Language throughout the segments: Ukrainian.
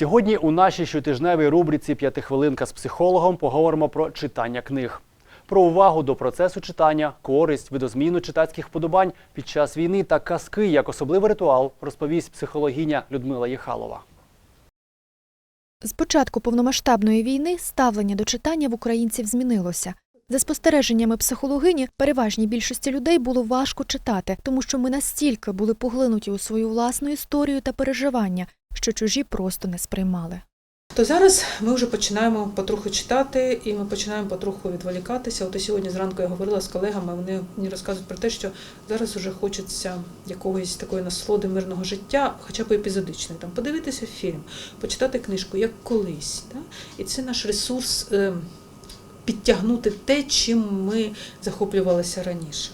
Сьогодні у нашій щотижневій рубриці П'ятихвилинка з психологом поговоримо про читання книг. Про увагу до процесу читання, користь, видозміну читацьких вподобань під час війни та казки як особливий ритуал розповість психологиня Людмила Єхалова. З початку повномасштабної війни ставлення до читання в українців змінилося. За спостереженнями психологині, переважній більшості людей було важко читати, тому що ми настільки були поглинуті у свою власну історію та переживання, що чужі просто не сприймали. То зараз ми вже починаємо потроху читати, і ми починаємо потроху відволікатися. От сьогодні зранку я говорила з колегами, вони мені розказують про те, що зараз вже хочеться якогось такої насолоди мирного життя, хоча б епізодичної. Там подивитися фільм, почитати книжку, як колись. Да? І це наш ресурс е, підтягнути те, чим ми захоплювалися раніше.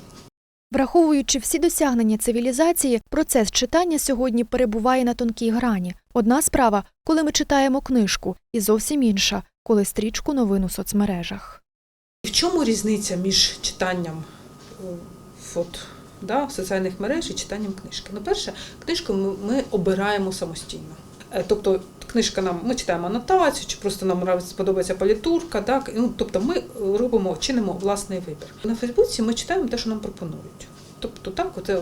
Враховуючи всі досягнення цивілізації, процес читання сьогодні перебуває на тонкій грані. Одна справа, коли ми читаємо книжку, і зовсім інша, коли стрічку новин у соцмережах. В чому різниця між читанням е, от, да, соціальних мереж і читанням книжки? Ну, перше, книжку ми, ми обираємо самостійно. Е, Тобто книжка нам ми читаємо анотацію, чи просто нам сподобається політурка. Так? Ну, тобто ми робимо, чинимо власний вибір. На Фейсбуці ми читаємо те, що нам пропонують. Тобто так, от, е,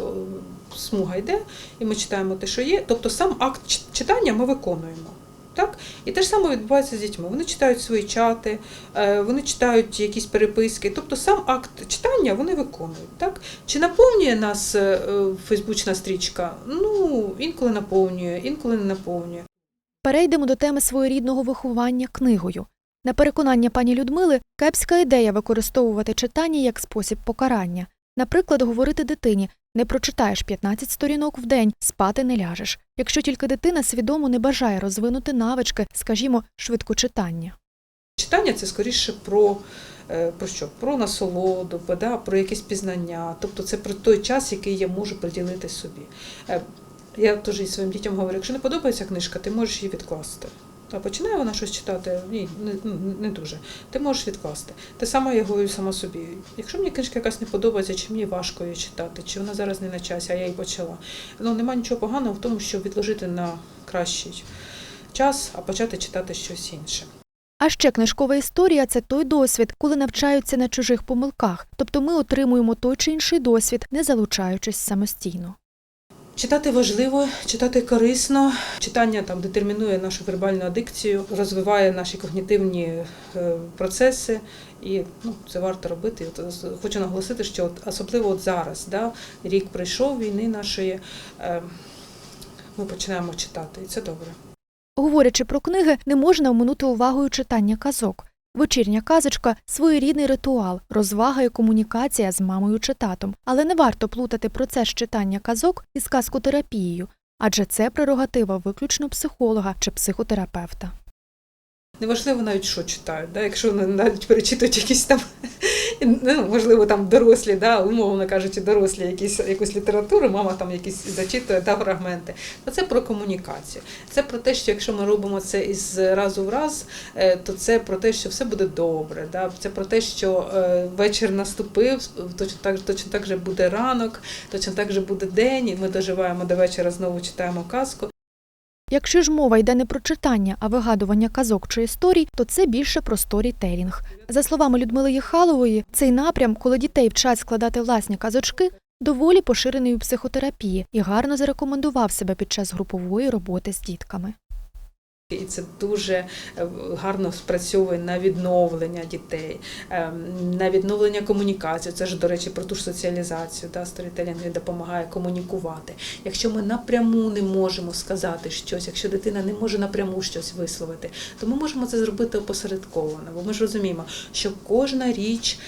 смуга йде, і ми читаємо те, що є. Тобто сам акт читання ми виконуємо. Так? І те ж саме відбувається з дітьми. Вони читають свої чати, е, вони читають якісь переписки. Тобто сам акт читання вони виконують. Так? Чи наповнює нас е, е, фейсбучна стрічка? Ну, інколи наповнює, інколи не наповнює. Перейдемо до теми своєрідного виховання книгою. На переконання пані Людмили, кепська ідея використовувати читання як спосіб покарання. Наприклад, говорити дитині не прочитаєш 15 сторінок в день, спати не ляжеш, якщо тільки дитина свідомо не бажає розвинути навички, скажімо, швидкочитання. Читання це скоріше про, е, про що? Про насолоду, да? про якесь пізнання. Тобто це про той час, який я можу приділити собі. Я теж і своїм дітям говорю, якщо не подобається книжка, ти можеш її відкласти. Та починає вона щось читати, ні, не, не дуже. Ти можеш відкласти. Те саме я говорю сама собі. Якщо мені книжка якась не подобається, чи мені важко її читати, чи вона зараз не на часі, а я її почала. Ну немає нічого поганого в тому, щоб відложити на кращий час, а почати читати щось інше. А ще книжкова історія це той досвід, коли навчаються на чужих помилках, тобто ми отримуємо той чи інший досвід, не залучаючись самостійно. Читати важливо, читати корисно. Читання там детермінує нашу вербальну адикцію, розвиває наші когнітивні е, процеси, і ну, це варто робити. От, хочу наголосити, що от, особливо от зараз, да, рік прийшов війни нашої, е, ми починаємо читати, і це добре. Говорячи про книги, не можна оминути увагою читання казок. Вечірня казочка своєрідний ритуал, розвага і комунікація з мамою чи татом. Але не варто плутати процес читання казок із казкотерапією, адже це прерогатива виключно психолога чи психотерапевта. Неважливо навіть, що читають, да? якщо вони навіть перечитують якісь там, ну, можливо, там дорослі, да? умовно кажучи, дорослі якісь, якусь літературу, мама там якісь зачитує та фрагменти. То це про комунікацію. Це про те, що якщо ми робимо це із разу в раз, е, то це про те, що все буде добре. Да? Це про те, що е, вечір наступив, точно так, точно так же буде ранок, точно так же буде день, і ми доживаємо до вечора, знову читаємо казку. Якщо ж мова йде не про читання, а вигадування казок чи історій, то це більше про сторітелінг. За словами Людмили Єхалової, цей напрям, коли дітей вчать складати власні казочки, доволі поширений у психотерапії і гарно зарекомендував себе під час групової роботи з дітками. І це дуже е, гарно спрацьовує на відновлення дітей, ем, на відновлення комунікації. Це ж, до речі, про ту ж соціалізацію. Да? Сторітелінг допомагає комунікувати. Якщо ми напряму не можемо сказати щось, якщо дитина не може напряму щось висловити, то ми можемо це зробити опосередковано. Бо ми ж розуміємо, що кожна річ,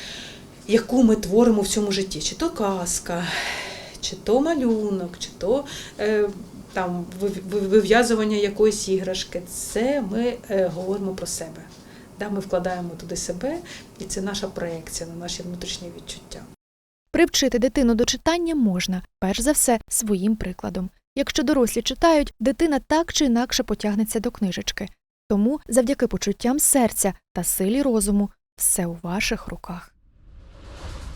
яку ми творимо в цьому житті, чи то казка, чи то малюнок, чи то е, там вив- вив- вив'язування якоїсь іграшки, це ми е, говоримо про себе. Да, ми вкладаємо туди себе, і це наша проекція на наші внутрішні відчуття. Привчити дитину до читання можна, перш за все, своїм прикладом. Якщо дорослі читають, дитина так чи інакше потягнеться до книжечки. Тому, завдяки почуттям серця та силі розуму, все у ваших руках.